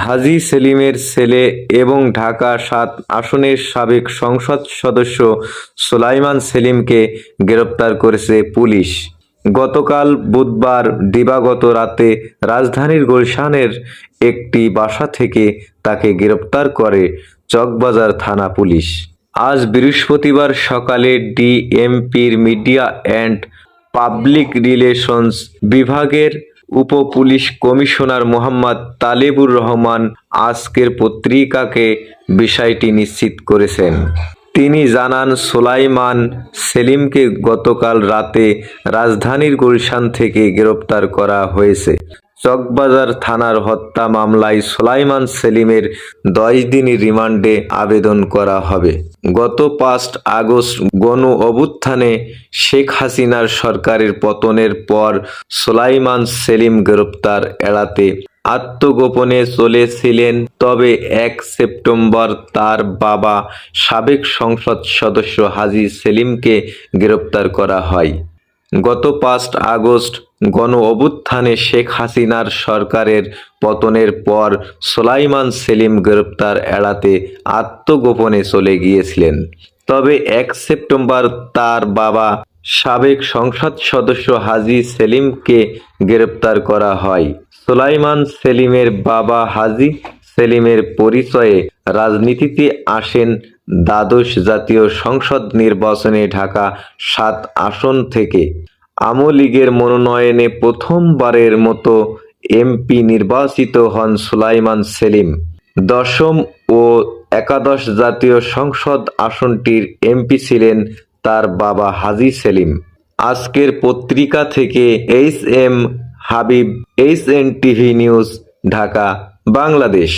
হাজী সেলিমের ছেলে এবং ঢাকা সাত আসনের সাবেক সংসদ সদস্য সোলাইমান সেলিমকে গ্রেপ্তার করেছে পুলিশ। গতকাল বুধবার দিবাগত রাতে রাজধানীর গুলশানের একটি বাসা থেকে তাকে গ্রেপ্তার করে চকবাজার থানা পুলিশ। আজ বৃহস্পতিবার সকালে ডিএমপির মিডিয়া অ্যান্ড পাবলিক রিলেশনস বিভাগের উপপুলিশ কমিশনার মোহাম্মদ তালেবুর রহমান আজকের পত্রিকাকে বিষয়টি নিশ্চিত করেছেন। তিনি জানান, সোলাইমান সেলিমকে গতকাল রাতে রাজধানীর গুলশান থেকে গ্রেপ্তার করা হয়েছে। চকবাজার থানার হত্যা মামলায় সোলাইমান সেলিমের দশ দিনের রিমান্ডে আবেদন করা হবে। গত পাঁচ আগস্ট গণ অভ্যুত্থানে শেখ হাসিনার সরকারের পতনের পর সোলাইমান সেলিম গ্রেপ্তার এড়াতে আত্মগোপনে চলেছিলেন, তবে এক সেপ্টেম্বর তার বাবা সাবেক সংসদ সদস্য হাজী সেলিমকে গ্রেপ্তার করা হয়। গত পাঁচ আগস্ট গণ অভ্যুত্থানে শেখ হাসিনার সরকারের পতনের পর সোলাইমান সেলিম গ্রেপ্তার এড়াতে আত্মগোপনে চলে গিয়েছিলেন। তবে এক সেপ্টেম্বর তার বাবা সাবেক সংসদ সদস্য হাজি সেলিমকে গ্রেপ্তার করা হয়। সোলাইমান সেলিমের বাবা হাজি সেলিমের পরিচয়ে রাজনীতিতে আসেন দ্বাদশ জাতীয় সংসদ নির্বাচনে ঢাকা সাত আসন থেকে আওয়ামী লীগের মনোনয়নে প্রথমবারের মতো এমপি নির্বাচিত হন সুলাইমান সেলিম। দশম ও একাদশ জাতীয় সংসদ আসনটির এমপি ছিলেন তার বাবা হাজি সেলিম। আজকের পত্রিকা থেকে H M Habib, H N TV news, Dhaka, Bangladesh.